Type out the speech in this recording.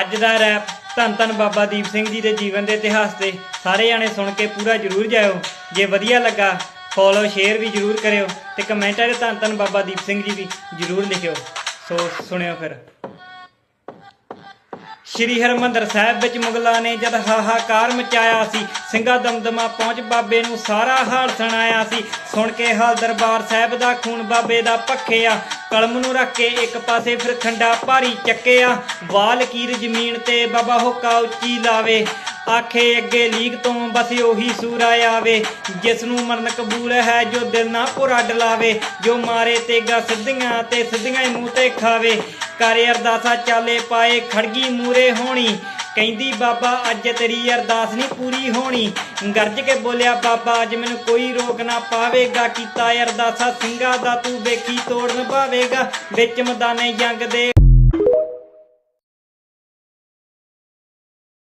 ਅੱਜ ਦਾ ਰੈਪ ਧੰਨ ਧੰਨ ਬਾਬਾ ਦੀਪ ਸਿੰਘ ਜੀ ਦੇ ਜੀਵਨ ਦੇ ਇਤਿਹਾਸ ਤੇ ਸਾਰੇ ਜਾਣੇ ਸੁਣ ਕੇ ਪੂਰਾ ਜਰੂਰ ਜਾਇਓ। ਜੇ ਵਧੀਆ ਲੱਗਾ ਫੋਲੋ ਸ਼ੇਅਰ ਵੀ ਜਰੂਰ ਕਰਿਓ ਤੇ ਕਮੈਂਟਾਂ 'ਚ ਧੰਨ ਧੰਨ ਬਾਬਾ ਦੀਪ ਸਿੰਘ ਜੀ ਵੀ ਜਰੂਰ ਲਿਖਿਓ। ਸੋ ਸੁਣਿਓ ਫਿਰ। ਸ਼੍ਰੀ ਹਰਮੰਦਰ ਸਾਹਿਬ ਵਿੱਚ ਮੁਗਲਾਂ ਨੇ ਜਦ ਹਾਹਾਕਾਰ ਮਚਾਇਆ ਸੀ, ਸਿੰਘਾ ਦਮਦਮਾ ਪਹੁੰਚ ਬਾਬੇ ਨੂੰ ਸਾਰਾ ਹਾਲ ਸੁਣਾਇਆ ਸੀ। ਸੁਣ ਕੇ ਹਾਲ ਦਰਬਾਰ ਸਾਹਿਬ ਦਾ ਖੂਨ ਬਾਬੇ ਦਾ ਪੱਖਿਆ ਕਲਮ ਨੂੰ ਰੱਖ ਕੇ ਇੱਕ ਪਾਸੇ ਫਿਰ ਖੰਡਾ ਭਾਰੀ ਚੱਕਿਆ। ਵਾਲ ਕੀਰ ਜ਼ਮੀਨ ਤੇ ਬਾਬਾ ਹੋਕਾ ਉੱਚੀ ਲਾਵੇ। ਆਖੇ ਅੱਗੇ ਲੀਗ ਤੋਂ ਬਸ ਉਹੀ ਸੂਰਾ ਆਵੇ ਜਿਸ ਨੂੰ ਮਰਨ ਕਬੂਲ ਹੈ ਜੋ ਦਿਲ ਨਾ ਪੁਰਾ ਡਲਾਵੇ। ਜੋ ਮਾਰੇ ਤੇਗਾ ਸਿੱਧੀਆਂ ਤੇ ਸਿੱਧੀਆਂ ਹੀ ਮੂੰਹ ਤੇ ਖਾਵੇ। ਕਰੇ ਅਰਦਾਸਾ ਚਾਲੇ ਪਾਏ, ਖੜਗੀ ਮੂਰੇ ਹੋਣੀ। ਕਹਿੰਦੀ, ਬਾਬਾ, ਅੱਜ ਤੇਰੀ ਅਰਦਾਸ ਨਹੀਂ ਪੂਰੀ ਹੋਣੀ। ਗਰਜ ਕੇ ਬੋਲਿਆ, ਬਾਬਾ, ਅੱਜ ਮੈਨੂੰ ਕੋਈ ਰੋਕ ਨਾ ਪਾਵੇਗਾ। ਕੀਤਾ ਅਰਦਾਸਾ ਸਿੰਘਾ ਦਾ, ਤੂੰ ਵੇਖੀ ਤੋੜ ਨਿਭਾਵੇਗਾ ਵਿੱਚ ਮੈਦਾਨੇ ਜੰਗ ਦੇ